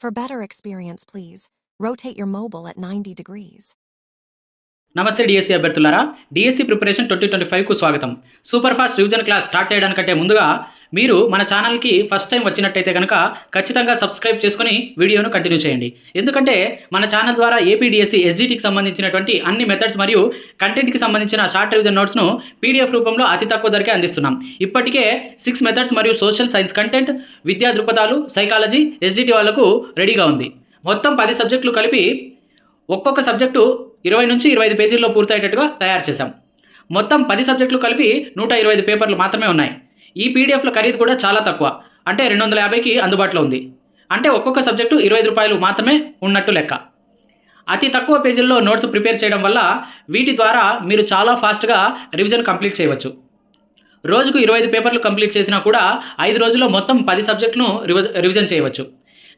For better experience, please rotate your mobile at 90 degrees. నమస్తే DSC అభ్యర్థులారా DSC preparation twenty twenty ఫైవ్కు స్వాగతం super fast revision class start చేయడానికంటే ముందుగా మీరు మన ఛానల్కి ఫస్ట్ టైం వచ్చినట్టయితే కనుక ఖచ్చితంగా సబ్స్క్రైబ్ చేసుకుని వీడియోను కంటిన్యూ చేయండి. ఎందుకంటే మన ఛానల్ ద్వారా ఏపీడిఎస్సి ఎస్జిటికి సంబంధించినటువంటి అన్ని మెథడ్స్ మరియు కంటెంట్కి సంబంధించిన షార్ట్ రివిజన్ నోట్స్ను పీడిఎఫ్ రూపంలో అతి తక్కువ ధరకే అందిస్తున్నాం. ఇప్పటికే సిక్స్ మెథడ్స్ మరియు సోషల్ సైన్స్ కంటెంట్ విద్యా దృక్పథాలు సైకాలజీ ఎస్జిటి వాళ్ళకు రెడీగా ఉంది. మొత్తం పది సబ్జెక్టులు కలిపి ఒక్కొక్క సబ్జెక్టు ఇరవై నుంచి ఇరవై ఐదు పేజీల్లో పూర్తయ్యేటట్టుగా తయారు చేశాం. మొత్తం పది సబ్జెక్టులు కలిపి నూట ఇరవై ఐదు పేపర్లు మాత్రమే ఉన్నాయి. ఈ పీడిఎఫ్ల ఖరీదు కూడా చాలా తక్కువ. అంటే రెండు వందల యాభైకి అందుబాటులో ఉంది. అంటే ఒక్కొక్క సబ్జెక్టు ఇరవై రూపాయలు మాత్రమే ఉన్నట్టు లెక్క. అతి తక్కువ పేజీల్లో నోట్స్ ప్రిపేర్ చేయడం వల్ల వీటి ద్వారా మీరు చాలా ఫాస్ట్గా రివిజన్ కంప్లీట్ చేయవచ్చు. రోజుకు ఇరవై ఐదు పేపర్లు కంప్లీట్ చేసినా కూడా ఐదు రోజుల్లో మొత్తం పది సబ్జెక్టును రివ రివిజన్ చేయవచ్చు.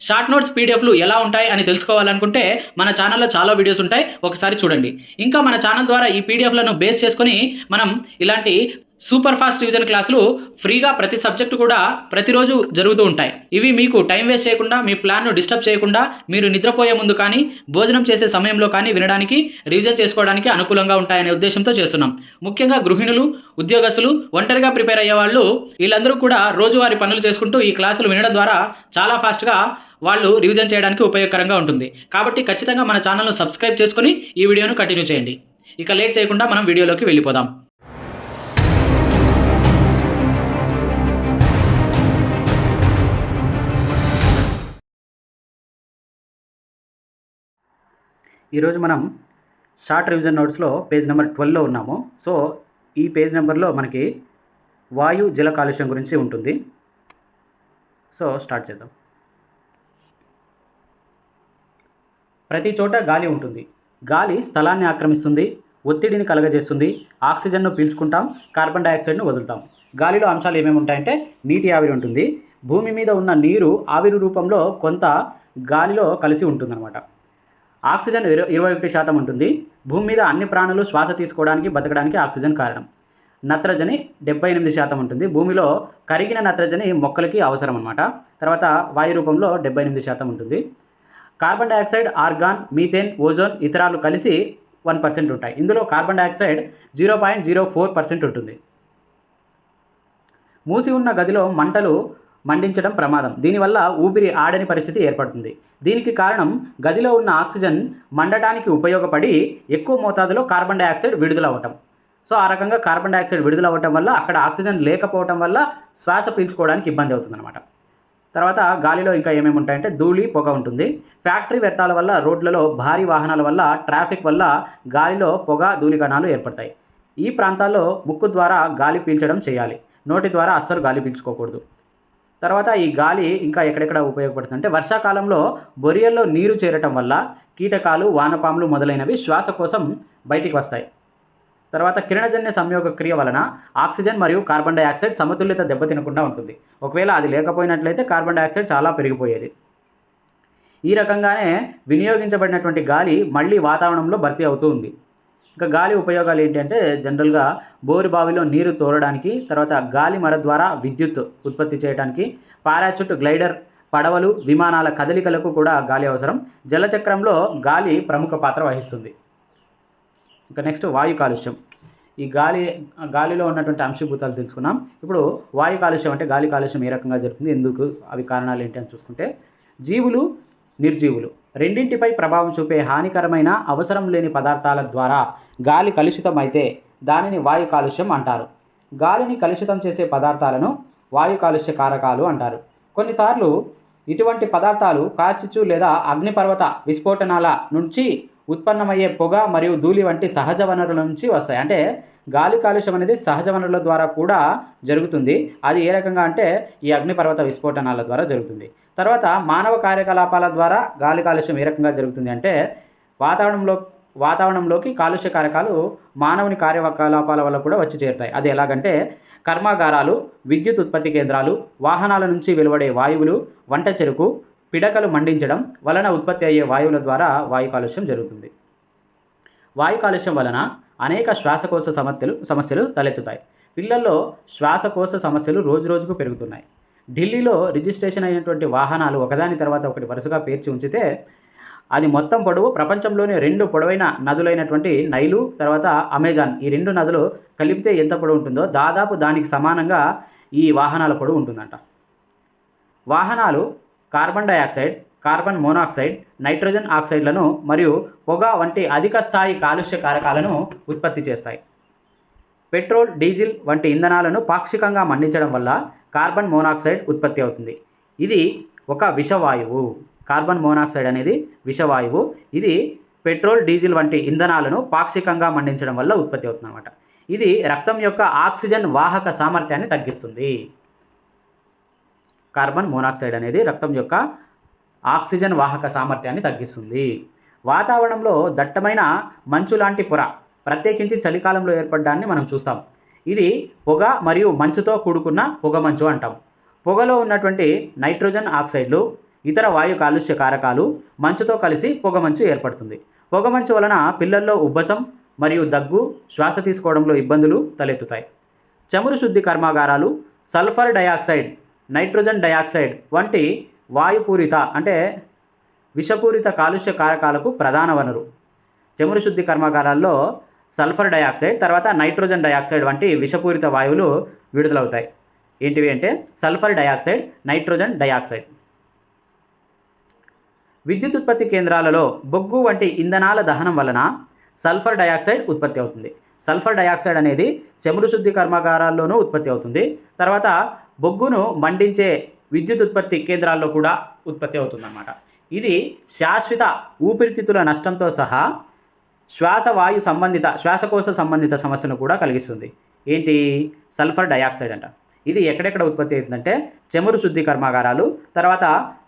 షార్ట్ నోట్స్ పీడిఎఫ్లు ఎలా ఉంటాయి అని తెలుసుకోవాలనుకుంటే మన ఛానల్లో చాలా వీడియోస్ ఉంటాయి. ఒకసారి చూడండి. ఇంకా మన ఛానల్ ద్వారా ఈ పీడిఎఫ్లను బేస్ చేసుకొని మనం ఇలాంటి సూపర్ ఫాస్ట్ రివిజన్ క్లాసులు ఫ్రీగా ప్రతి సబ్జెక్టు కూడా ప్రతిరోజు జరుగుతూ ఉంటాయి. ఇవి మీకు టైం వేస్ట్ చేయకుండా మీ ప్లాన్ను డిస్టర్బ్ చేయకుండా మీరు నిద్రపోయే ముందు కానీ భోజనం చేసే సమయంలో కానీ వినడానికి రివిజన్ చేసుకోవడానికి అనుకూలంగా ఉంటాయనే ఉద్దేశంతో చేస్తున్నాం. ముఖ్యంగా గృహిణులు ఉద్యోగస్తులు ఒంటరిగా ప్రిపేర్ అయ్యే వాళ్ళు వీళ్ళందరూ కూడా రోజువారీ పనులు చేసుకుంటూ ఈ క్లాసులు వినడం ద్వారా చాలా ఫాస్ట్గా వాళ్ళు రివిజన్ చేయడానికి ఉపయోగకరంగా ఉంటుంది. కాబట్టి ఖచ్చితంగా మన ఛానల్ను సబ్స్క్రైబ్ చేసుకొని ఈ వీడియోను కంటిన్యూ చేయండి. ఇక లేట్ చేయకుండా మనం వీడియోలోకి వెళ్ళిపోదాం. ఈరోజు మనం షార్ట్ రివిజన్ నోట్స్లో పేజ్ నెంబర్ ట్వెల్వ్లో ఉన్నాము. సో ఈ పేజ్ నెంబర్లో మనకి వాయు జల కాలుష్యం గురించి ఉంటుంది. సో స్టార్ట్ చేద్దాం. ప్రతి చోట గాలి ఉంటుంది. గాలి స్థలాన్ని ఆక్రమిస్తుంది ఒత్తిడిని కలగజేస్తుంది ఆక్సిజన్ను పీల్చుకుంటాం కార్బన్ డైఆక్సైడ్ను వదులుతాం. గాలిలో అంశాలు ఏమేమి ఉంటాయంటే నీటి ఆవిరి ఉంటుంది. భూమి మీద ఉన్న నీరు ఆవిరి రూపంలో కొంత గాలిలో కలిసి ఉంటుందన్నమాట. ఆక్సిజన్ ఇరవై ఒకటి శాతం ఉంటుంది. భూమి మీద అన్ని ప్రాణులు శ్వాస తీసుకోవడానికి బతకడానికి ఆక్సిజన్ కారణం. నత్రజని డెబ్బై ఎనిమిది శాతం ఉంటుంది. భూమిలో కరిగిన నత్రజని మొక్కలకి అవసరం అనమాట తర్వాత వాయు రూపంలో డెబ్బై ఎనిమిది శాతం ఉంటుంది. Carbon dioxide argon methane ozone ఇతరాలు కలిసి వన్ పర్సెంట్ ఉంటాయి. ఇందులో carbon dioxide zero point zero four percent ఉంటుంది. మూసి ఉన్న గదిలో మంటలు మండించడం ప్రమాదం. దీనివల్ల ఊపిరి ఆడని పరిస్థితి ఏర్పడుతుంది. దీనికి కారణం గదిలో ఉన్న ఆక్సిజన్ మండటానికి ఉపయోగపడి ఎక్కువ మోతాదులో కార్బన్ డైఆక్సైడ్ విడుదల అవ్వటం సో ఆ రకంగా కార్బన్ డైఆక్సైడ్ విడుదల అవ్వటం వల్ల అక్కడ ఆక్సిజన్ లేకపోవటం వల్ల శ్వాస పీల్చుకోవడానికి ఇబ్బంది అవుతుందన్నమాట. తర్వాత గాలిలో ఇంకా ఏమేమి ఉంటాయంటే ధూళి పొగ ఉంటుంది. ఫ్యాక్టరీ వ్యర్థాల వల్ల రోడ్లలో భారీ వాహనాల వల్ల ట్రాఫిక్ వల్ల గాలిలో పొగ ధూళి కణాలు ఏర్పడతాయి. ఈ ప్రాంతాల్లో ముక్కు ద్వారా గాలి పీల్చడం చేయాలి. నోటి ద్వారా అస్సలు గాలి పీల్చుకోకూడదు. తర్వాత ఈ గాలి ఇంకా ఎక్కడెక్కడ ఉపయోగపడుతుంది? అంటే వర్షాకాలంలో బొరియల్లో నీరు చేరటం వల్ల కీటకాలు వానపాములు మొదలైనవి శ్వాస కోసం బయటికి వస్తాయి. తర్వాత కిరణజన్య సంయోగ క్రియ వలన ఆక్సిజన్ మరియు కార్బన్ డైఆక్సైడ్ సమతుల్యత దెబ్బతినకుండా ఉంటుంది. ఒకవేళ అది లేకపోయినట్లయితే కార్బన్ డైఆక్సైడ్ చాలా పెరిగిపోయేది. ఈ రకంగానే వినియోగించబడినటువంటి గాలి మళ్ళీ వాతావరణంలో భర్తీ అవుతూ ఉంది. ఇంకా గాలి ఉపయోగాలు ఏంటంటే జనరల్గా బోరు బావిలో నీరు తోడడానికి తర్వాత గాలి మర ద్వారా విద్యుత్ ఉత్పత్తి చేయడానికి పారాచూట్ గ్లైడర్ పడవలు విమానాల కదలికలకు కూడా గాలి అవసరం. జలచక్రంలో గాలి ప్రముఖ పాత్ర వహిస్తుంది. ఇంకా నెక్స్ట్ వాయు కాలుష్యం. ఈ గాలి గాలిలో ఉన్నటువంటి అంశభూతాలు తెలుసుకున్నాం ఇప్పుడు వాయు కాలుష్యం అంటే గాలి కాలుష్యం ఏ రకంగా జరుగుతుంది ఎందుకు అవి కారణాలు ఏంటి అని చూసుకుంటే జీవులు నిర్జీవులు. రెండింటిపై ప్రభావం చూపే హానికరమైన అవసరం లేని పదార్థాల ద్వారా గాలి కలుషితమైతే దానిని వాయు కాలుష్యం అంటారు. గాలిని కలుషితం చేసే పదార్థాలను వాయు కాలుష్య కారకాలు అంటారు. కొన్నిసార్లు ఇటువంటి పదార్థాలు కాచిచ్చు లేదా అగ్నిపర్వత విస్ఫోటనాల నుంచి ఉత్పన్నమయ్యే పొగ మరియు ధూళి వంటి సహజ వనరుల నుంచి వస్తాయి. అంటే గాలి కాలుష్యం అనేది సహజ వనరుల ద్వారా కూడా జరుగుతుంది. అది ఏ రకంగా అంటే ఈ అగ్నిపర్వత విస్ఫోటనాల ద్వారా జరుగుతుంది. తర్వాత మానవ కార్యకలాపాల ద్వారా గాలి కాలుష్యం ఏ రకంగా జరుగుతుంది అంటే వాతావరణంలో వాతావరణంలోకి కాలుష్య కారకాలు మానవుని కార్యకలాపాల వల్ల కూడా వచ్చి చేరుతాయి. అది ఎలాగంటే కర్మాగారాలు విద్యుత్ ఉత్పత్తి కేంద్రాలు వాహనాల నుంచి వెలువడే వాయువులు వంట చెరుకు పిడకలు మండించడం వలన ఉత్పత్తి అయ్యే వాయువుల ద్వారా వాయు కాలుష్యం జరుగుతుంది. వాయు కాలుష్యం వలన అనేక శ్వాసకోశ సమస్యలు సమస్యలు తలెత్తుతాయి. పిల్లల్లో శ్వాసకోశ సమస్యలు రోజు రోజుకు పెరుగుతున్నాయి. ఢిల్లీలో రిజిస్ట్రేషన్ అయినటువంటి వాహనాలు ఒకదాని తర్వాత ఒకటి వరుసగా పేర్చి ఉంచితే అది మొత్తం పొడవు ప్రపంచంలోని రెండు పొడవైన నదులైనటువంటి నైలు తర్వాత అమెజాన్. ఈ రెండు నదులు కలిపితే ఎంత పొడవు ఉంటుందో దాదాపు దానికి సమానంగా ఈ వాహనాల పొడవు ఉంటుందంట. వాహనాలు carbon dioxide carbon monoxide nitrogen ఆక్సైడ్లను మరియు పొగ వంటి అధిక స్థాయి కాలుష్య కారకాలను ఉత్పత్తి చేస్తాయి. పెట్రోల్ డీజిల్ వంటి ఇంధనాలను పాక్షికంగా మండించడం వల్ల కార్బన్ మోనాక్సైడ్ ఉత్పత్తి అవుతుంది. ఇది ఒక విషవాయువు. కార్బన్ మోనాక్సైడ్ అనేది విషవాయువు. ఇది పెట్రోల్ డీజిల్ వంటి ఇంధనాలను పాక్షికంగా మండించడం వల్ల ఉత్పత్తి అవుతుంది అనమాట ఇది రక్తం యొక్క ఆక్సిజన్ వాహక సామర్థ్యాన్ని తగ్గిస్తుంది. కార్బన్ మోనాక్సైడ్ అనేది రక్తం యొక్క ఆక్సిజన్ వాహక సామర్థ్యాన్ని తగ్గిస్తుంది. వాతావరణంలో దట్టమైన మంచు లాంటి పొర ప్రత్యేకించి చలికాలంలో ఏర్పడడాన్ని మనం చూస్తాం. ఇది పొగ మరియు మంచుతో కూడుకున్న పొగమంచు అంటాం. పొగలో ఉన్నటువంటి నైట్రోజన్ ఆక్సైడ్లు ఇతర వాయు కాలుష్య కారకాలు మంచుతో కలిసి పొగమంచు ఏర్పడుతుంది. పొగమంచు వలన పిల్లల్లో ఉబ్బసం మరియు దగ్గు శ్వాస తీసుకోవడంలో ఇబ్బందులు తలెత్తుతాయి. చమురు శుద్ధి కర్మాగారాలు సల్ఫర్ డయాక్సైడ్ నైట్రోజన్ డయాక్సైడ్ వంటి వాయుపూరిత అంటే విషపూరిత కాలుష్య కారకాలకు ప్రధాన వనరు. చమురు శుద్ధి కర్మాగారాల్లో సల్ఫర్ డయాక్సైడ్ తర్వాత నైట్రోజన్ డయాక్సైడ్ వంటి విషపూరిత వాయువులు విడుదలవుతాయి. ఏంటివి అంటే సల్ఫర్ డయాక్సైడ్ నైట్రోజన్ డయాక్సైడ్. విద్యుత్ ఉత్పత్తి కేంద్రాలలో బొగ్గు వంటి ఇంధనాల దహనం వలన సల్ఫర్ డయాక్సైడ్ ఉత్పత్తి అవుతుంది. సల్ఫర్ డయాక్సైడ్ అనేది చమురు శుద్ధి కర్మాగారాల్లోనూ ఉత్పత్తి అవుతుంది. తర్వాత బొగ్గును మండించే విద్యుత్ ఉత్పత్తి కేంద్రాల్లో కూడా ఉత్పత్తి అవుతుందన్నమాట. ఇది శాశ్వత ఊపిరితిత్తుల నష్టంతో సహా శ్వాసవాయు సంబంధిత శ్వాసకోశ సంబంధిత సమస్యను కూడా కలిగిస్తుంది. ఏంటి? సల్ఫర్ డయాక్సైడ్ అంట. ఇది ఎక్కడెక్కడ ఉత్పత్తి అవుతుందంటే చమురు శుద్ధి కర్మాగారాలు తర్వాత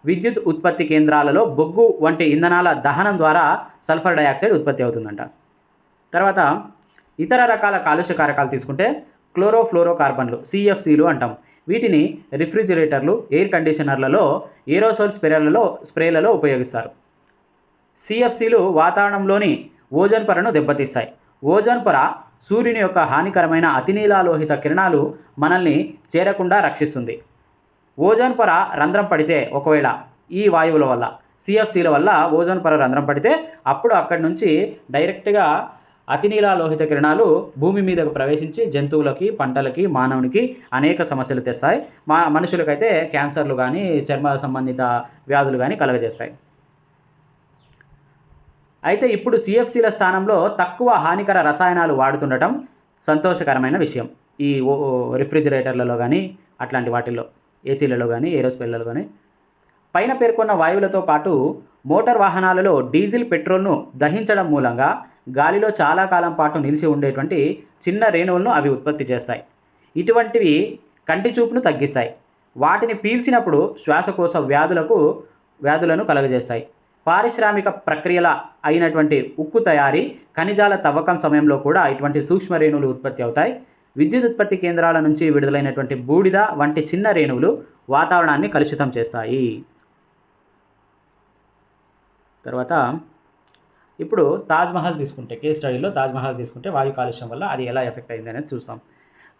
విద్యుత్ ఉత్పత్తి కేంద్రాలలో బొగ్గు వంటి ఇంధనాల దహనం ద్వారా సల్ఫర్ డయాక్సైడ్ ఉత్పత్తి అవుతుందంట. తర్వాత ఇతర రకాల కాలుష్య కారకాలు తీసుకుంటే క్లోరోఫ్లోరో కార్బన్లు సిఎఫ్సిలు అంటాం. వీటిని రిఫ్రిజిరేటర్లు ఎయిర్ కండిషనర్లలో ఏరోసోల్ స్ప్రేలలో స్ప్రేలలో ఉపయోగిస్తారు. సిఎఫ్సిలు వాతావరణంలోని ఓజోన్ పొరను దెబ్బతీస్తాయి. ఓజోన్ పొర సూర్యుని యొక్క హానికరమైన అతినీలాలోహిత కిరణాలు మనల్ని చేరకుండా రక్షిస్తుంది. ఓజోన్ పొర రంధ్రం పడితే ఒకవేళ ఈ వాయువుల వల్ల సిఎఫ్సీల వల్ల ఓజోన్ పొర రంధ్రం పడితే అప్పుడు అక్కడి నుంచి డైరెక్ట్గా అతినీలాలోహిత కిరణాలు భూమి మీదకు ప్రవేశించి జంతువులకి పంటలకి మానవునికి అనేక సమస్యలు తెస్తాయి. మా మనుషులకైతే క్యాన్సర్లు కానీ చర్మ సంబంధిత వ్యాధులు కానీ కలగజేస్తాయి. అయితే ఇప్పుడు సిఎఫ్సిల స్థానంలో తక్కువ హానికర రసాయనాలు వాడుతుండటం సంతోషకరమైన విషయం. ఈ ఓ- రిఫ్రిజిరేటర్లలో కానీ అట్లాంటి వాటిల్లో ఏసీలలో కానీ ఏరోస్పేలలో కానీ పైన పేర్కొన్న వాయువులతో పాటు మోటార్ వాహనాలలో డీజిల్ పెట్రోల్ను దహించడం మూలంగా గాలిలో చాలా కాలం పాటు నిలిచి ఉండేటువంటి చిన్న రేణువులను అవి ఉత్పత్తి చేస్తాయి. ఇటువంటివి కంటి చూపును తగ్గిస్తాయి. వాటిని పీల్చినప్పుడు శ్వాసకోశ వ్యాధులకు వ్యాధులను కలుగజేస్తాయి. పారిశ్రామిక ప్రక్రియల అయినటువంటి ఉక్కు తయారీ ఖనిజాల తవ్వకం సమయంలో కూడా ఇటువంటి సూక్ష్మ రేణువులు ఉత్పత్తి అవుతాయి. విద్యుత్ ఉత్పత్తి కేంద్రాల నుంచి విడుదలైనటువంటి బూడిద వంటి చిన్న రేణువులు వాతావరణాన్ని కలుషితం చేస్తాయి. తర్వాత ఇప్పుడు తాజ్మహల్ తీసుకుంటే కేస్ స్టడీలో తాజ్మహల్ తీసుకుంటే వాయు కాలుష్యం వల్ల అది ఎలా ఎఫెక్ట్ అయింది అనేది చూస్తాం.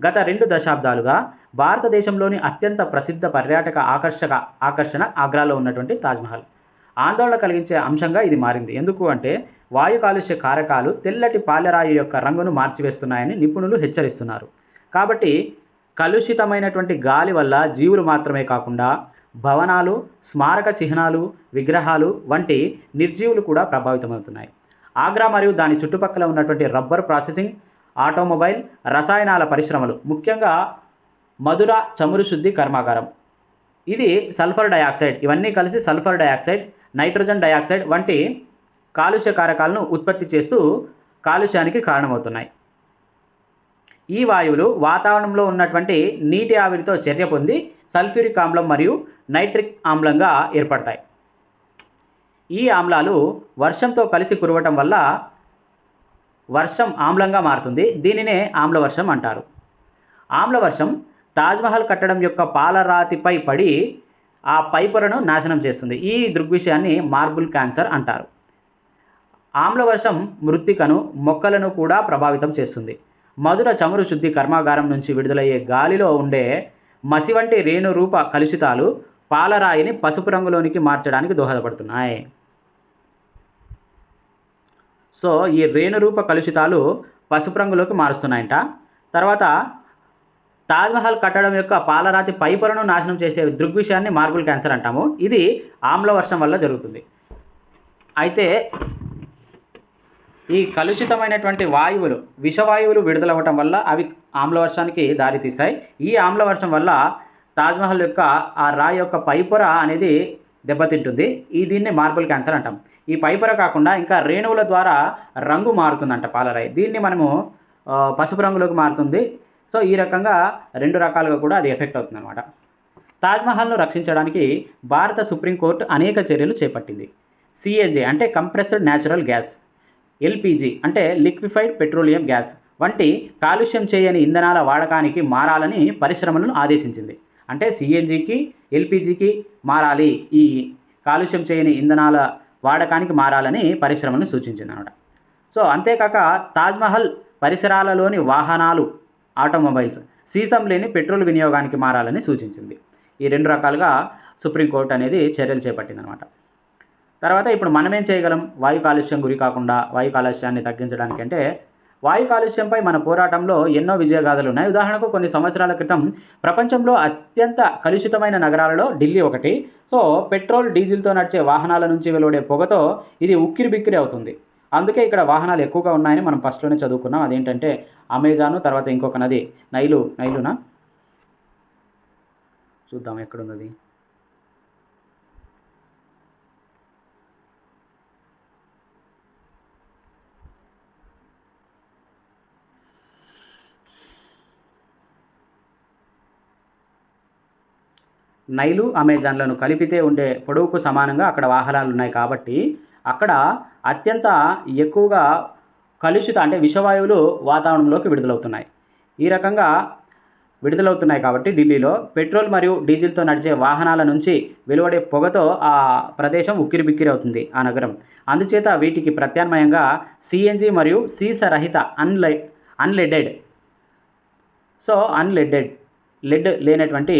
గత రెండు దశాబ్దాలుగా భారతదేశంలోని అత్యంత ప్రసిద్ధ పర్యాటక ఆకర్షక ఆకర్షణ ఆగ్రాలో ఉన్నటువంటి తాజ్మహల్ ఆందోళన కలిగించే అంశంగా ఇది మారింది. ఎందుకు అంటే వాయు కాలుష్య కారకాలు తెల్లటి పాలరాయి యొక్క రంగును మార్చివేస్తున్నాయని నిపుణులు హెచ్చరిస్తున్నారు. కాబట్టి కలుషితమైనటువంటి గాలి వల్ల జీవులు మాత్రమే కాకుండా భవనాలు స్మారక చిహ్నాలు విగ్రహాలు వంటి నిర్జీవులు కూడా ప్రభావితమవుతున్నాయి. ఆగ్రా మరియు దాని చుట్టుపక్కల ఉన్నటువంటి రబ్బర్ ప్రాసెసింగ్ ఆటోమొబైల్ రసాయనాల పరిశ్రమలు ముఖ్యంగా మధుర చమురు శుద్ధి కర్మాగారం. ఇది సల్ఫర్ డయాక్సైడ్. ఇవన్నీ కలిసి సల్ఫర్ డయాక్సైడ్ నైట్రోజన్ డయాక్సైడ్ వంటి కాలుష్య కారకాలను ఉత్పత్తి చేస్తూ కాలుష్యానికి కారణమవుతున్నాయి. ఈ వాయువులు వాతావరణంలో ఉన్నటువంటి నీటి ఆవిరితో చర్య పొంది సల్ఫ్యూరిక్ ఆమ్లం మరియు నైట్రిక్ ఆమ్లంగా ఏర్పడతాయి. ఈ ఆమ్లాలు వర్షంతో కలిసి కురవటం వల్ల వర్షం ఆమ్లంగా మారుతుంది. దీనినే ఆమ్లవర్షం అంటారు. ఆమ్లవర్షం తాజ్మహల్ కట్టడం యొక్క పాలరాతిపై పడి ఆ పైపొరను నాశనం చేస్తుంది. ఈ దృగ్విషయాన్ని మార్బుల్ క్యాన్సర్ అంటారు. ఆమ్లవర్షం మృత్తికను మొక్కలను కూడా ప్రభావితం చేస్తుంది. మధుర చమురు శుద్ధి కర్మాగారం నుంచి విడుదలయ్యే గాలిలో ఉండే మసి వంటి రేణు రూప కలుషితాలు పాలరాయిని పసుపు రంగులోనికి మార్చడానికి దోహదపడుతున్నాయి. సో ఈ రేణురూప కలుషితాలు పసుపు రంగులోకి మారుస్తున్నాయంట. తర్వాత తాజ్మహల్ కట్టడం యొక్క పాలరాతి పైపొరను నాశనం చేసే దృగ్విషయాన్ని మార్బుల్ క్యాన్సర్ అంటాము. ఇది ఆమ్ల వర్షం వల్ల జరుగుతుంది. అయితే ఈ కలుషితమైనటువంటి వాయువులు విషవాయువులు విడుదలవ్వటం వల్ల అవి ఆమ్లవర్షానికి దారితీస్తాయి ఈ ఆమ్లవర్షం వల్ల తాజ్మహల్ యొక్క ఆ రాయి యొక్క పైపొర అనేది దెబ్బతింటుంది. ఈ దీన్ని మార్బుల్ క్యాన్సర్ అంటాం. ఈ పైపొర కాకుండా ఇంకా రేణువుల ద్వారా రంగు మారుతుందంట పాలరాయి దీన్ని మనము పసుపు రంగులోకి మారుతుంది. సో ఈ రకంగా రెండు రకాలుగా కూడా అది ఎఫెక్ట్ అవుతుంది అనమాట తాజ్మహల్ను రక్షించడానికి భారత సుప్రీంకోర్టు అనేక చర్యలు చేపట్టింది. సిఎన్జి అంటే కంప్రెస్డ్ న్యాచురల్ గ్యాస్ ఎల్పిజి అంటే లిక్విఫైడ్ పెట్రోలియం గ్యాస్ వంటి కాలుష్యం చేయని ఇంధనాల వాడకానికి మారాలని పరిశ్రమలను ఆదేశించింది. అంటే సిఎన్జికి ఎల్పిజికి మారాలి. ఈ కాలుష్యం చేయని ఇంధనాల వాడకానికి మారాలని పరిశ్రమలను సూచించింది అనమాట సో అంతేకాక తాజ్మహల్ పరిసరాలలోని వాహనాలు ఆటోమొబైల్స్ సీసం లేని పెట్రోల్ వినియోగానికి మారాలని సూచించింది. ఈ రెండు రకాలుగా సుప్రీంకోర్టు అనేది చర్యలు చేపట్టింది అనమాట తర్వాత ఇప్పుడు మనమేం చేయగలం? వాయు కాలుష్యం గురి కాకుండా వాయు కాలుష్యాన్ని తగ్గించడానికి అంటే వాయు కాలుష్యంపై మన పోరాటంలో ఎన్నో విజయగాథలు ఉన్నాయి. ఉదాహరణకు కొన్ని సంవత్సరాల క్రితం ప్రపంచంలో అత్యంత కలుషితమైన నగరాలలో ఢిల్లీ ఒకటి. సో పెట్రోల్ డీజిల్తో నడిచే వాహనాల నుంచి వెలువడే పొగతో ఇది ఉక్కిరి బిక్కిరి అవుతుంది. అందుకే ఇక్కడ వాహనాలు ఎక్కువగా ఉన్నాయని మనం ఫస్ట్లోనే చదువుకున్నాం. అదేంటంటే అమెజాను తర్వాత ఇంకొక నది. నైలు నైలునా? చూద్దాం ఎక్కడుంది నైలు అమెజాన్లను కలిపితే ఉండే పొడవుకు సమానంగా అక్కడ వాహనాలు ఉన్నాయి కాబట్టి అక్కడ అత్యంత ఎక్కువగా కలుషిత అంటే విషవాయువులు వాతావరణంలోకి విడుదలవుతున్నాయి. ఈ రకంగా విడుదలవుతున్నాయి కాబట్టి ఢిల్లీలో పెట్రోల్ మరియు డీజిల్తో నడిచే వాహనాల నుంచి వెలువడే పొగతో ఆ ప్రదేశం ఉక్కిరి బిక్కిరి అవుతుంది ఆ నగరం. అందుచేత వీటికి ప్రత్యామ్నాయంగా సిఎన్జి మరియు సీసరహిత అన్లై అన్లెడెడ్. సో అన్లెడెడ్ లెడ్ లేనటువంటి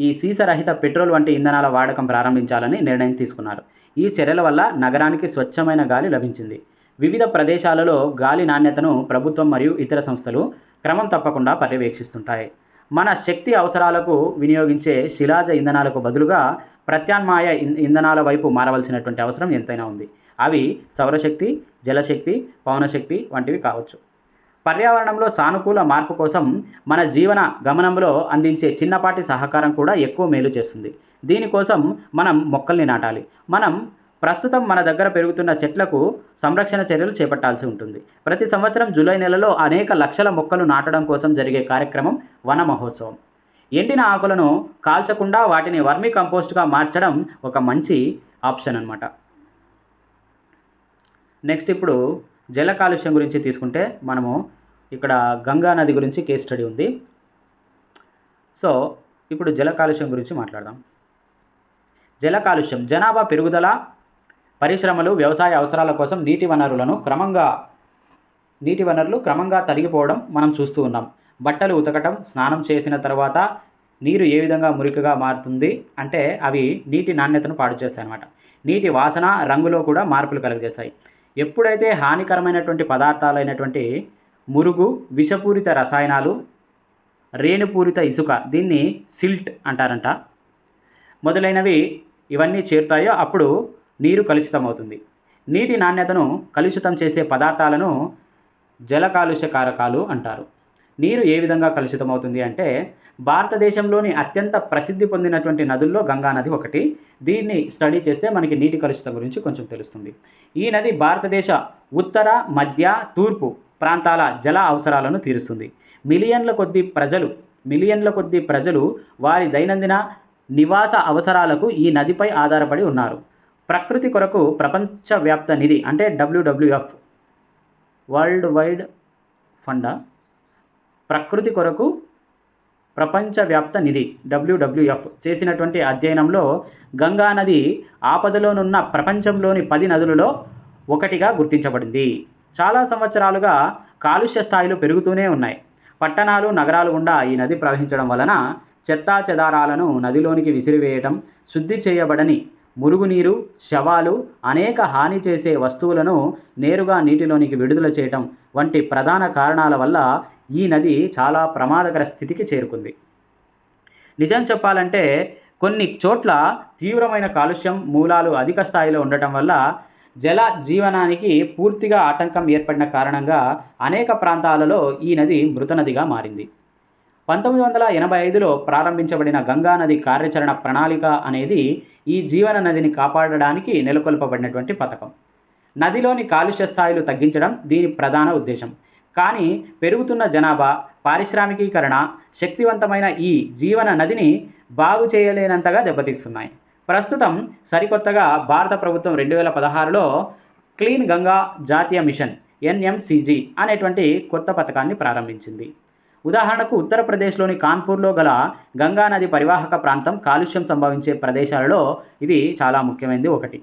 ఈ సీసరహిత పెట్రోల్ వంటి ఇంధనాల వాడకం ప్రారంభించాలని నిర్ణయం తీసుకున్నారు. ఈ చర్యల వల్ల నగరానికి స్వచ్ఛమైన గాలి లభించింది. వివిధ ప్రదేశాలలో గాలి నాణ్యతను ప్రభుత్వం మరియు ఇతర సంస్థలు క్రమం తప్పకుండా పర్యవేక్షిస్తుంటాయి. మన శక్తి అవసరాలకు వినియోగించే శిలాజ ఇంధనాలకు బదులుగా ప్రత్యామ్నాయ ఇంధనాల వైపు మారవలసినటువంటి అవసరం ఎంతైనా ఉంది. అవి సౌరశక్తి జలశక్తి పవనశక్తి వంటివి కావచ్చు. పర్యావరణంలో సానుకూల మార్పు కోసం మన జీవన గమనంలో అందించే చిన్నపాటి సహకారం కూడా ఎక్కువ మేలు చేస్తుంది. దీనికోసం మనం మొక్కల్ని నాటాలి. మనం ప్రస్తుతం మన దగ్గర పెరుగుతున్న చెట్లకు సంరక్షణ చర్యలు చేపట్టాల్సి ఉంటుంది. ప్రతి సంవత్సరం జూలై నెలలో అనేక లక్షల మొక్కలు నాటడం కోసం జరిగే కార్యక్రమం వన మహోత్సవం. ఎండిన ఆకులను కాల్చకుండా వాటిని వర్మి కంపోస్ట్గా మార్చడం ఒక మంచి ఆప్షన్ అన్నమాట. నెక్స్ట్ ఇప్పుడు జల కాలుష్యం గురించి తీసుకుంటే మనము ఇక్కడ గంగా నది గురించి కేస్ స్టడీ ఉంది. సో ఇప్పుడు జల కాలుష్యం గురించి మాట్లాడదాం. జల కాలుష్యం జనాభా పెరుగుదల పరిశ్రమలు వ్యవసాయ అవసరాల కోసం నీటి వనరులను క్రమంగా నీటి వనరులు క్రమంగా తరిగిపోవడం మనం చూస్తూ ఉన్నాం. బట్టలు ఉతకటం స్నానం చేసిన తర్వాత నీరు ఏ విధంగా మురికిగా మారుతుంది అంటే అవి నీటి నాణ్యతను పాడు చేస్తాయి అన్నమాట నీటి వాసన రంగులో కూడా మార్పులు కలుగజేస్తాయి. ఎప్పుడైతే హానికరమైనటువంటి పదార్థాలైనటువంటి మురుగు విషపూరిత రసాయనాలు రేణుపూరిత ఇసుక దీన్ని సిల్ట్ అంటారంట. మొదలైనవి ఇవన్నీ చేరుతాయో అప్పుడు నీరు కలుషితమవుతుంది. నీటి నాణ్యతను కలుషితం చేసే పదార్థాలను జల కాలుష్య కారకాలు అంటారు. నీరు ఏ విధంగా కలుషితమవుతుంది అంటే భారతదేశంలోని అత్యంత ప్రసిద్ధి పొందినటువంటి నదుల్లో గంగా నది ఒకటి. దీన్ని స్టడీ చేస్తే మనకి నీటి కలుషితం గురించి కొంచెం తెలుస్తుంది. ఈ నది భారతదేశ ఉత్తర మధ్య తూర్పు ప్రాంతాల జల అవసరాలను తీరుస్తుంది. మిలియన్ల కొద్ది ప్రజలు మిలియన్ల కొద్ది ప్రజలు వారి దైనందిన నివాస అవసరాలకు ఈ నదిపై ఆధారపడి ఉన్నారు. ప్రకృతి కొరకు ప్రపంచవ్యాప్త నిధి అంటే డబ్ల్యూడబ్ల్యూఎఫ్ వరల్డ్ వైడ్ ఫండా ప్రకృతి కొరకు ప్రపంచవ్యాప్త నిధి డబ్ల్యూడబ్ల్యూఎఫ్ చేసినటువంటి అధ్యయనంలో గంగా నది ఆపదలోనున్న ప్రపంచంలోని పది నదులలో ఒకటిగా గుర్తించబడింది. చాలా సంవత్సరాలుగా కాలుష్య స్థాయిలు పెరుగుతూనే ఉన్నాయి. పట్టణాలు నగరాలు గుండా ఈ నది ప్రవహించడం వలన చెత్తా చెదారాలను నదిలోనికి విసిరివేయటం శుద్ధి చేయబడని మురుగునీరు శవాలు అనేక హాని చేసే వస్తువులను నేరుగా నీటిలోనికి విడుదల చేయటం వంటి ప్రధాన కారణాల వల్ల ఈ నది చాలా ప్రమాదకర స్థితికి చేరుకుంది. నిజం చెప్పాలంటే కొన్ని చోట్ల తీవ్రమైన కాలుష్యం మూలాలు అధిక స్థాయిలో ఉండటం వల్ల జల జీవనానికి పూర్తిగా ఆటంకం ఏర్పడిన కారణంగా అనేక ప్రాంతాలలో ఈ నది మృతనదిగా మారింది. పంతొమ్మిది వందల ఎనభై ఐదులో ప్రారంభించబడిన గంగా నది కార్యాచరణ ప్రణాళిక అనేది ఈ జీవన నదిని కాపాడడానికి నెలకొల్పబడినటువంటి పథకం. నదిలోని కాలుష్య స్థాయిలు తగ్గించడం దీని ప్రధాన ఉద్దేశం. కానీ పెరుగుతున్న జనాభా పారిశ్రామికీకరణ శక్తివంతమైన ఈ జీవన నదిని బాగు చేయలేనంతగా దెబ్బతీస్తున్నాయి. ప్రస్తుతం సరికొత్తగా భారత ప్రభుత్వం రెండు వేల పదహారులో క్లీన్ గంగా జాతీయ మిషన్ ఎన్ఎంసిజి అనేటువంటి కొత్త పథకాన్ని ప్రారంభించింది. ఉదాహరణకు ఉత్తరప్రదేశ్లోని కాన్పూర్లో గల గంగా నది పరివాహక ప్రాంతం కాలుష్యం సంభవించే ప్రదేశాలలో ఇది చాలా ముఖ్యమైనది ఒకటి.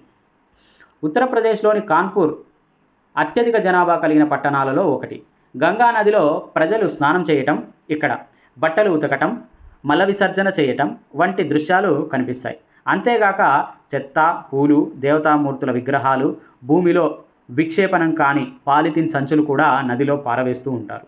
ఉత్తరప్రదేశ్లోని కాన్పూర్ అత్యధిక జనాభా కలిగిన పట్టణాలలో ఒకటి. గంగా నదిలో ప్రజలు స్నానం చేయటం ఇక్కడ. బట్టలు ఉతకటం మల విసర్జన చేయటం వంటి దృశ్యాలు కనిపిస్తాయి. అంతేగాక చెత్త పూలు దేవతామూర్తుల విగ్రహాలు భూమిలో విక్షేపణం కాని పాలిథిన్ సంచులు కూడా నదిలో పారవేస్తూ ఉంటారు.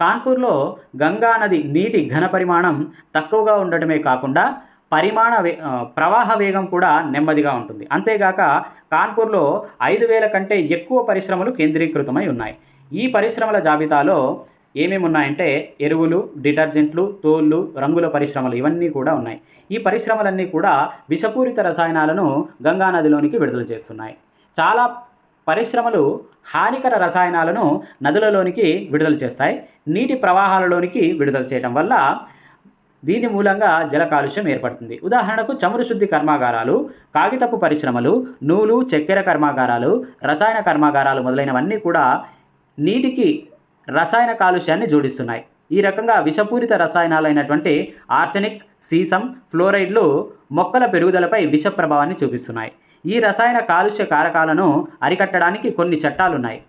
కాన్పూర్లో గంగా నది నీటి ఘన పరిమాణం తక్కువగా ఉండటమే కాకుండా పరిమాణ వే ప్రవాహ వేగం కూడా నెమ్మదిగా ఉంటుంది. అంతేగాక కాన్పూర్లో ఐదు వేల కంటే ఎక్కువ పరిశ్రమలు కేంద్రీకృతమై ఉన్నాయి. ఈ పరిశ్రమల జాబితాలో ఏమేమి ఉన్నాయంటే ఎరువులు డిటర్జెంట్లు తోళ్ళు రంగుల పరిశ్రమలు ఇవన్నీ కూడా ఉన్నాయి. ఈ పరిశ్రమలన్నీ కూడా విషపూరిత రసాయనాలను గంగా నదిలోనికి విడుదల చేస్తున్నాయి. చాలా పరిశ్రమలు హానికర రసాయనాలను నదులలోనికి విడుదల చేస్తాయి. నీటి ప్రవాహాలలోనికి విడుదల చేయడం వల్ల దీని మూలంగా జల కాలుష్యం ఏర్పడుతుంది. ఉదాహరణకు చమురు శుద్ధి కర్మాగారాలు కాగితపు పరిశ్రమలు నూలు చక్కెర కర్మాగారాలు రసాయన కర్మాగారాలు మొదలైనవన్నీ కూడా నీటికి రసాయన కాలుష్యాన్ని జోడిస్తున్నాయి. ఈ రకంగా విషపూరిత రసాయనాలైనటువంటి ఆర్సెనిక్ సీసం ఫ్లోరైడ్లు మొక్కల పెరుగుదలపై విష ప్రభావాన్ని చూపిస్తున్నాయి. ఈ రసాయన కాలుష్య కారకాలను అరికట్టడానికి కొన్ని చట్టాలున్నాయి.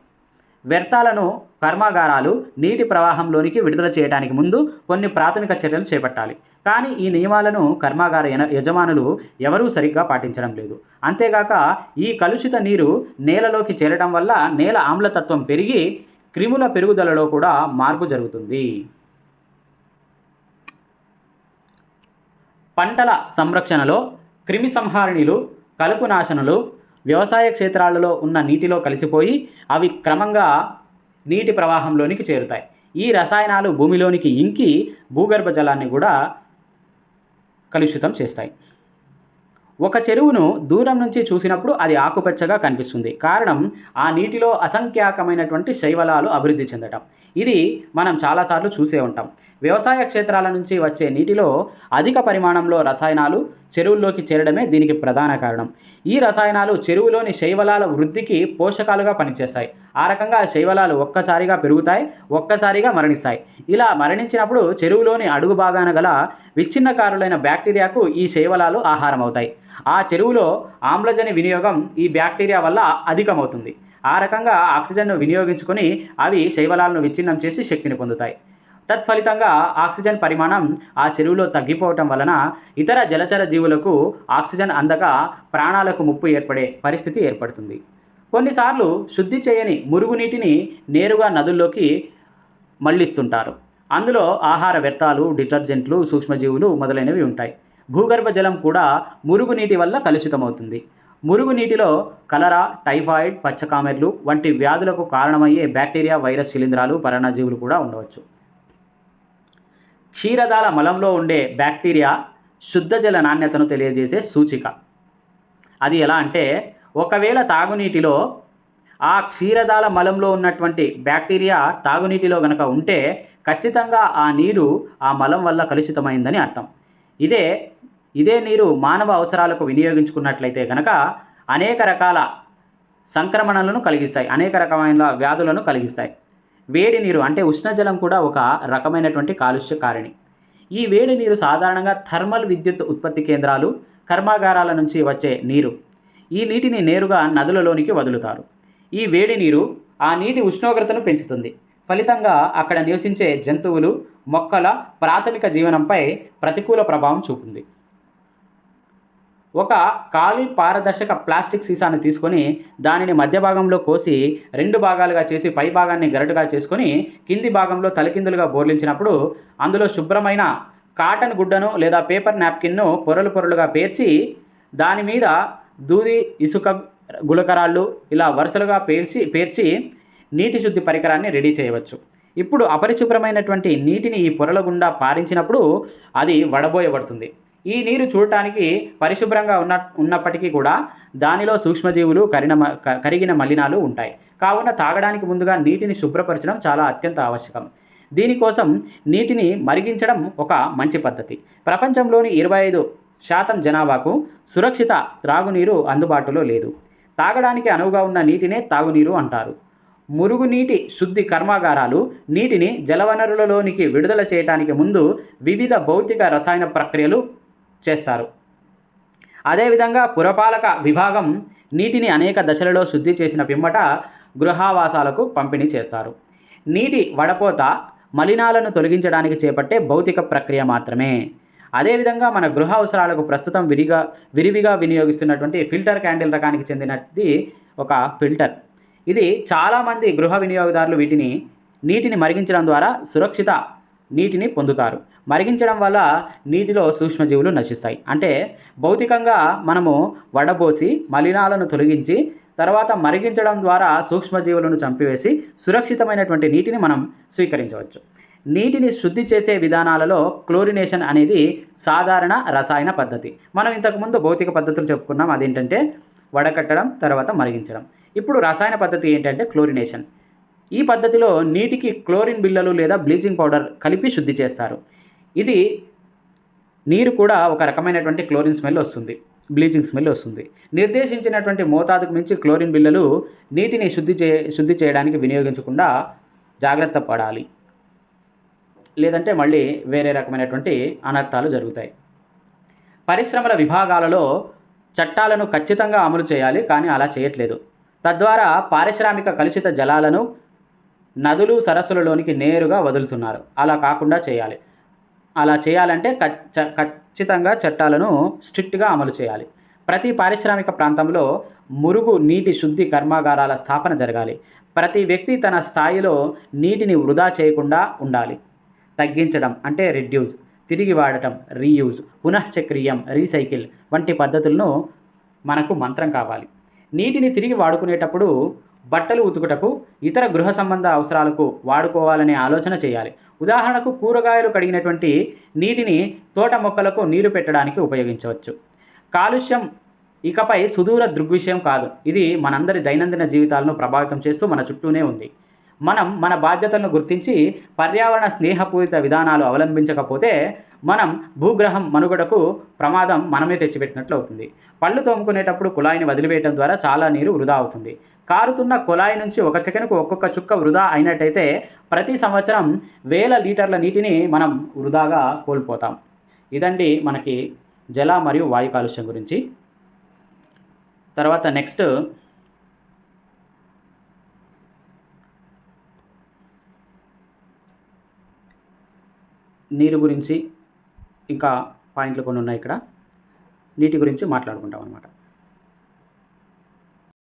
వ్యర్థాలను కర్మాగారాలు నీటి ప్రవాహంలోనికి విడుదల చేయడానికి ముందు కొన్ని ప్రాథమిక చర్యలు చేపట్టాలి. కానీ ఈ నియమాలను కర్మాగార యన- యజమానులు ఎవరూ సరిగ్గా పాటించడం లేదు. అంతేగాక ఈ కలుషిత నీరు నేలలోకి చేరడం వల్ల నేల ఆమ్లతత్వం పెరిగి క్రిముల పెరుగుదలలో కూడా మార్పు జరుగుతుంది. పంటల సంరక్షణలో క్రిమి సంహారిణిలు కలుపు నాశనులు వ్యవసాయ క్షేత్రాలలో ఉన్న నీటిలో కలిసిపోయి అవి క్రమంగా నీటి ప్రవాహంలోనికి చేరుతాయి. ఈ రసాయనాలు భూమిలోనికి ఇంకి భూగర్భ జలాన్ని కూడా కలుషితం చేస్తాయి. ఒక చెరువును దూరం నుంచి చూసినప్పుడు అది ఆకుపచ్చగా కనిపిస్తుంది. కారణం ఆ నీటిలో అసంఖ్యాకమైనటువంటి శైవలాలు అభివృద్ధి చెందటం. ఇది మనం చాలాసార్లు చూసే ఉంటాం. వ్యవసాయ క్షేత్రాల నుంచి వచ్చే నీటిలో అధిక పరిమాణంలో రసాయనాలు చెరువుల్లోకి చేరడమే దీనికి ప్రధాన కారణం. ఈ రసాయనాలు చెరువులోని శైవలాల వృద్ధికి పోషకాలుగా పనిచేస్తాయి. ఆ రకంగా శైవలాలు ఒక్కసారిగా పెరుగుతాయి ఒక్కసారిగా మరణిస్తాయి. ఇలా మరణించినప్పుడు చెరువులోని అడుగు భాగాన గల విచ్ఛిన్నకారులైన బ్యాక్టీరియాకు ఈ శైవలాలు ఆహారం అవుతాయి ఆ చెరువులో ఆమ్లజని వినియోగం ఈ బ్యాక్టీరియా వల్ల అధికమవుతుంది. ఆ రకంగా ఆక్సిజన్ను వినియోగించుకొని అవి శైవలాలను విచ్ఛిన్నం చేసి శక్తిని పొందుతాయి. తత్ఫలితంగా ఆక్సిజన్ పరిమాణం ఆ చెరువులో తగ్గిపోవటం వలన ఇతర జలచర జీవులకు ఆక్సిజన్ అందక ప్రాణాలకు ముప్పు ఏర్పడే పరిస్థితి ఏర్పడుతుంది. కొన్నిసార్లు శుద్ధి చేయని మురుగునీటిని నేరుగా నదుల్లోకి మళ్ళిస్తుంటారు. అందులో ఆహార వ్యర్థాలు డిటర్జెంట్లు సూక్ష్మజీవులు మొదలైనవి ఉంటాయి. భూగర్భ జలం కూడా మురుగునీటి వల్ల కలుషితమవుతుంది. మురుగునీటిలో కలరా టైఫాయిడ్ పచ్చకామెర్లు వంటి వ్యాధులకు కారణమయ్యే బ్యాక్టీరియా వైరస్ శిలీంధ్రాలు పరాణజీవులు కూడా ఉండవచ్చు. క్షీరదాల మలంలో ఉండే బ్యాక్టీరియా శుద్ధ జల నాణ్యతను తెలియజేసే సూచిక. అది ఎలా అంటే ఒకవేళ తాగునీటిలో ఆ క్షీరదాల మలంలో ఉన్నటువంటి బ్యాక్టీరియా తాగునీటిలో గనక ఉంటే ఖచ్చితంగా ఆ నీరు ఆ మలం వల్ల కలుషితమైందని అర్థం. ఇదే ఇదే నీరు మానవ అవసరాలకు వినియోగించుకున్నట్లయితే గనక అనేక రకాల సంక్రమణలను కలిగిస్తాయి అనేక రకమైన వ్యాధులను కలిగిస్తాయి. వేడి నీరు అంటే ఉష్ణజలం కూడా ఒక రకమైనటువంటి కాలుష్య కారిణి ఈ వేడి నీరు సాధారణంగా థర్మల్ విద్యుత్ ఉత్పత్తి కేంద్రాలు కర్మాగారాల నుంచి వచ్చే నీరు. ఈ నీటిని నేరుగా నదులలోనికి వదులుతారు. ఈ వేడి నీరు ఆ నీటి ఉష్ణోగ్రతను పెంచుతుంది. ఫలితంగా అక్కడ నివసించే జంతువులు మొక్కల ప్రాథమిక జీవనంపై ప్రతికూల ప్రభావం చూపింది ఒక ఖాళీ పారదర్శక ప్లాస్టిక్ సీసాను తీసుకొని దానిని మధ్య భాగంలో కోసి రెండు భాగాలుగా చేసి పై భాగాన్ని గరటుగా చేసుకొని కింది భాగంలో తలకిందులుగా బోర్లించినప్పుడు అందులో శుభ్రమైన కాటన్ గుడ్డను లేదా పేపర్ నాప్కిన్ను పొరలు పొరలుగా పేర్చి దాని మీద దూది ఇసుక గులకరాళ్ళు ఇలా వరుసలుగా పేర్చి పేర్చి నీటి శుద్ధి పరికరాన్ని రెడీ చేయవచ్చు. ఇప్పుడు అపరిశుభ్రమైనటువంటి నీటిని ఈ పొరల గుండా పారించినప్పుడు అది వడబోయబడుతుంది. ఈ నీరు చూడటానికి పరిశుభ్రంగా ఉన్న ఉన్నప్పటికీ కూడా దానిలో సూక్ష్మజీవులు కరిన మ- కరిగిన మలినాలు ఉంటాయి. కావున తాగడానికి ముందుగా నీటిని శుభ్రపరచడం చాలా అత్యంత ఆవశ్యకం. దీనికోసం నీటిని మరిగించడం ఒక మంచి పద్ధతి. ప్రపంచంలోని ఇరవై ఐదు శాతం జనాభాకు సురక్షిత త్రాగునీరు అందుబాటులో లేదు. తాగడానికి అనువుగా ఉన్న నీటినే తాగునీరు అంటారు. మురుగునీటి శుద్ధి కర్మాగారాలు నీటిని జలవనరులలోనికి విడుదల చేయడానికి ముందు వివిధ భౌతిక రసాయన ప్రక్రియలు చేస్తారు. అదేవిధంగా పురపాలక విభాగం నీటిని అనేక దశలలో శుద్ధి చేసిన పిమ్మట గృహావాసాలకు పంపిణీ చేస్తారు. నీటి వడపోత మలినాలను తొలగించడానికి చేపట్టే భౌతిక ప్రక్రియ మాత్రమే. అదేవిధంగా మన గృహ అవసరాలకు ప్రస్తుతం విరిగా విరివిగా వినియోగిస్తున్నటువంటి ఫిల్టర్ క్యాండిల్ రకానికి చెందినది ఒక ఫిల్టర్. ఇది చాలామంది గృహ వినియోగదారులు వీటిని నీటిని మరిగించడం ద్వారా సురక్షిత నీటిని పొందుతారు. మరిగించడం వల్ల నీటిలో సూక్ష్మజీవులు నశిస్తాయి. అంటే భౌతికంగా మనము వడబోసి మలినాలను తొలగించి తర్వాత మరిగించడం ద్వారా సూక్ష్మజీవులను చంపివేసి సురక్షితమైనటువంటి నీటిని మనం స్వీకరించవచ్చు. నీటిని శుద్ధి చేసే విధానాలలో క్లోరినేషన్ అనేది సాధారణ రసాయన పద్ధతి. మనం ఇంతకుముందు భౌతిక పద్ధతులు చెప్పుకున్నాం. అదేంటంటే వడకట్టడం తర్వాత మరిగించడం. ఇప్పుడు రసాయన పద్ధతి ఏంటంటే క్లోరినేషన్. ఈ పద్ధతిలో నీటికి క్లోరిన్ బిళ్ళలు లేదా బ్లీచింగ్ పౌడర్ కలిపి శుద్ధి చేస్తారు. ఇది నీరు కూడా ఒక రకమైనటువంటి క్లోరిన్ స్మెల్ వస్తుంది బ్లీచింగ్ స్మెల్ వస్తుంది. నిర్దేశించినటువంటి మోతాదుకు మించి క్లోరిన్ బిళ్ళలు నీటిని శుద్ధి చే శుద్ధి చేయడానికి వినియోగించకుండా జాగ్రత్త పడాలి. లేదంటే మళ్ళీ వేరే రకమైనటువంటి అనర్థాలు జరుగుతాయి. పరిశ్రమల విభాగాలలో చట్టాలను ఖచ్చితంగా అమలు చేయాలి కానీ అలా చేయట్లేదు. తద్వారా పారిశ్రామిక కలుషిత జలాలను నదులు సరస్సులలోనికి నేరుగా వదులుతున్నారు. అలా కాకుండా చేయాలి. అలా చేయాలంటే ఖచ్చితంగా చట్టాలను స్ట్రిక్ట్గా అమలు చేయాలి. ప్రతి పారిశ్రామిక ప్రాంతంలో మురుగు నీటి శుద్ధి కర్మాగారాల స్థాపన జరగాలి. ప్రతి వ్యక్తి తన స్థాయిలో నీటిని వృధా చేయకుండా ఉండాలి. తగ్గించడం అంటే రెడ్యూస్ తిరిగి వాడటం రీయూజ్ పునశ్చక్రీయం రీసైకిల్ వంటి పద్ధతులను మనకు మంత్రం కావాలి. నీటిని తిరిగి వాడుకునేటప్పుడు బట్టలు ఉతుకుటకు ఇతర గృహ సంబంధ అవసరాలకు వాడుకోవాలనే ఆలోచన చేయాలి. ఉదాహరణకు కూరగాయలు కడిగినటువంటి నీటిని తోట మొక్కలకు నీరు పెట్టడానికి ఉపయోగించవచ్చు. కాలుష్యం ఇకపై సుదూర దృగ్విషయం కాదు. ఇది మనందరి దైనందిన జీవితాలను ప్రభావితం చేస్తూ మన చుట్టూనే ఉంది. మనం మన బాధ్యతలను గుర్తించి పర్యావరణ స్నేహపూరిత విధానాలు అవలంబించకపోతే మనం భూగ్రహం మనుగడకు ప్రమాదం మనమే తెచ్చిపెట్టినట్లు అవుతుంది. పళ్ళు తోముకునేటప్పుడు కుళాయిని వదిలివేయడం ద్వారా చాలా నీరు వృధా అవుతుంది. కారుతున్న కుళాయి నుంచి ఒక సెకనుకు ఒక్కొక్క చుక్క వృధా అయినట్టయితే ప్రతి సంవత్సరం వేల లీటర్ల నీటిని మనం వృధాగా కోల్పోతాం. ఇదండి మనకి జల మరియు వాయు కాలుష్యం గురించి. తర్వాత నెక్స్ట్. నీరు గురించి ఇంకా పాయింట్లు కొన్ని ఉన్నాయి ఇక్కడ. నీటి గురించి మాట్లాడుకుంటాం అనమాట